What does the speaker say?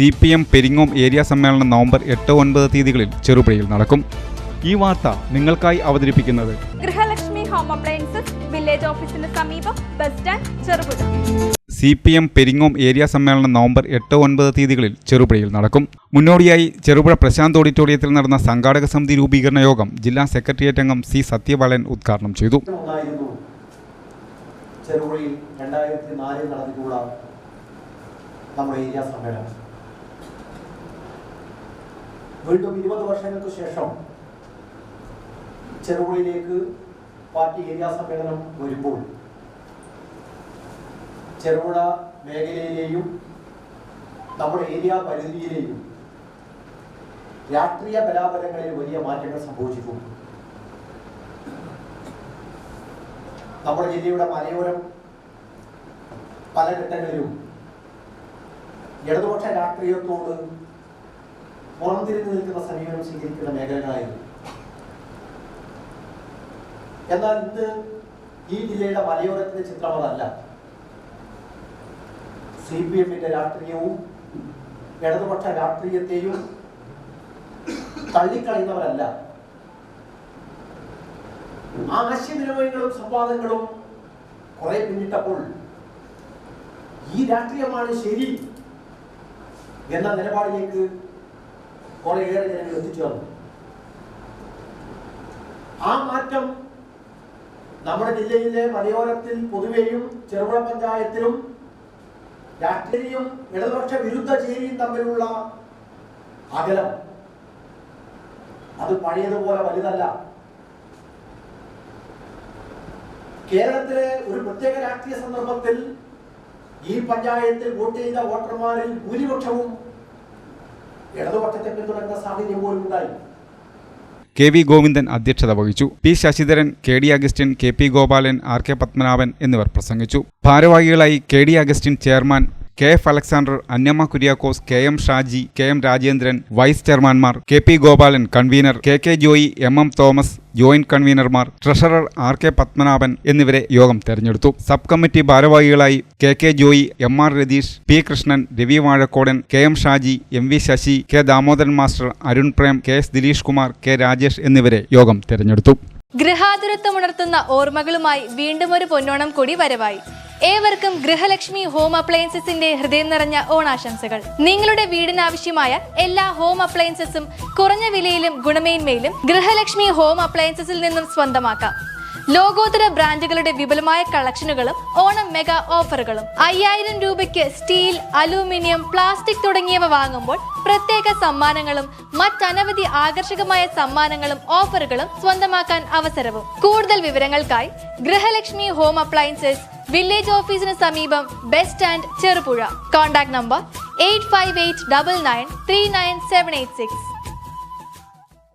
C P M Peringome area സമ്മേളനം November എട്ട് ഒൻപത് തീയതികളിൽ ചെറുപുഴയിൽ നടക്കും. ഈ വാർത്ത നിങ്ങൾക്കായി അവതരിപ്പിക്കുന്നത് ഗൃഹലക്ഷ്മി ഹോം അപ്ലയൻസസ് വില്ലേജ് ഓഫീസിന് സമീപം bus stand Cherupuzha. C P M Peringome area സമ്മേളനം നവംബർ എട്ട് ഒൻപത് തീയതികളിൽ ചെറുപുഴയിൽ നടക്കും. മുന്നോടിയായി ചെറുപുഴ പ്രശാന്ത് ഓഡിറ്റോറിയത്തിൽ നടന്ന സംഘാടക സമിതി രൂപീകരണ യോഗം ജില്ലാ സെക്രട്ടേറിയറ്റ് അംഗം സി സത്യബാലൻ ഉദ്ഘാടനം ചെയ്തു. ചെറുപുഴയിൽ രണ്ടായിരത്തി നാലിൽ നടന്നിട്ടുള്ള നമ്മുടെ ഏരിയ സമ്മേളനം. വീണ്ടും ഇരുപത് വർഷങ്ങൾക്ക് ശേഷം ചെറുപുഴയിലേക്ക് പാർട്ടി ഏരിയ സമ്മേളനം വരുമ്പോൾ ചെറുപുഴ മേഖലയിലെയും നമ്മുടെ ഏരിയ പരിധിയിലെയും രാഷ്ട്രീയ ബലാബലങ്ങളിൽ വലിയ മാറ്റങ്ങൾ സംഭവിച്ചിട്ടുണ്ട്. നമ്മുടെ ജില്ലയുടെ മലയോരം പല ഘട്ടങ്ങളിലും ഇടതുപക്ഷ രാഷ്ട്രീയത്തോട് പുറംതിരിഞ്ഞു നിൽക്കുന്ന സമീപനം സ്വീകരിക്കുന്ന മേഖലകളായിരുന്നു. എന്നാൽ ഇന്ന് ഈ ജില്ലയുടെ മലയോരത്തിന്റെ ചിത്രം അതല്ല സി പി എമ്മിന്റെ രാഷ്ട്രീയവും ഇടതുപക്ഷ രാഷ്ട്രീയത്തെയും തള്ളിക്കളയുന്നവരല്ല. ആശയവിനിമയങ്ങളും സംവാദങ്ങളും കുറെ പിന്നിട്ടപ്പോൾ ഈ രാഷ്ട്രീയമാണ് ശരി എന്ന നിലപാടിലേക്ക് കുറേയേറെ ജനങ്ങൾ എത്തിച്ചേർന്നു ആ മാറ്റം നമ്മുടെ ജില്ലയിലെ മലയോരത്തിൽ പൊതുവെയും ചെറുപുഴ പഞ്ചായത്തിലും രാഷ്ട്രീയം ഇടതുപക്ഷ വിരുദ്ധ ചേരിയും തമ്മിലുള്ള അകലം. അത് പഴയതുപോലെ വലുതല്ല. കേരളത്തിലെ ഒരു പ്രത്യേക രാഷ്ട്രീയ സന്ദർഭത്തിൽ ഈ പഞ്ചായത്തിൽ വോട്ട് ചെയ്ത വോട്ടർമാരിൽ ഭൂരിപക്ഷവും ഇടതുപക്ഷത്തെ പിന്തുണയ്ക്കുന്ന സാഹചര്യം പോലും ഉണ്ടായി. കെ വി ഗോവിന്ദൻ അധ്യക്ഷത വഹിച്ചു. P Sasidharan K D Augustine K P Gopalan R K Padmanabhan എന്നിവർ പ്രസംഗിച്ചു. ഭാരവാഹികളായി K D Augustine chairman K F Alexander Annamma Kuriakose K M Shaji K M Rajendran vice ചെയർമാൻമാർ K P Gopalan convener K K Joy M M Thomas joint കൺവീനർമാർ treasurer R K Padmanabhan എന്നിവരെ യോഗം തെരഞ്ഞെടുത്തു. Sub committee ഭാരവാഹികളായി K K Joy M R Ratheesh P Krishnan Ravi Vazhakodan K M Shaji M V Sasi K Damodaran master Arun Prem K S Dileesh Kumar K Rajesh എന്നിവരെ യോഗം തെരഞ്ഞെടുത്തു. ഗൃഹാതുരത്വം ഉണർത്തുന്ന ഓർമ്മകളുമായി വീണ്ടും ഒരു പൊന്നോണം കൂടി വരവായി. ഏവർക്കും ഗൃഹലക്ഷ്മി ഹോം അപ്ലയൻസസിന്റെ ഹൃദയം നിറഞ്ഞ ഓണാശംസകൾ. നിങ്ങളുടെ വീടിനാവശ്യമായ എല്ലാ ഹോം അപ്ലയൻസസും കുറഞ്ഞ വിലയിലും ഗുണമേന്മയിലും ഗൃഹലക്ഷ്മി ഹോം അപ്ലയൻസസിൽ നിന്നും സ്വന്തമാക്കാം. ലോകോത്തര ബ്രാൻഡുകളുടെ വിപുലമായ കളക്ഷനുകളും ഓണം മെഗാ ഓഫറുകളും. അയ്യായിരം രൂപയ്ക്ക് സ്റ്റീൽ അലൂമിനിയം പ്ലാസ്റ്റിക് തുടങ്ങിയവ വാങ്ങുമ്പോൾ പ്രത്യേക സമ്മാനങ്ങളും മറ്റനവധി ആകർഷകമായ സമ്മാനങ്ങളും ഓഫറുകളും സ്വന്തമാക്കാൻ അവസരവും. കൂടുതൽ വിവരങ്ങൾക്കായി ഗൃഹലക്ഷ്മി ഹോം അപ്ലയൻസസ് വില്ലേജ് ഓഫീസിന് സമീപം bus stand Cherupuzha. Contact number eight five eight double nine three nine seven eight six.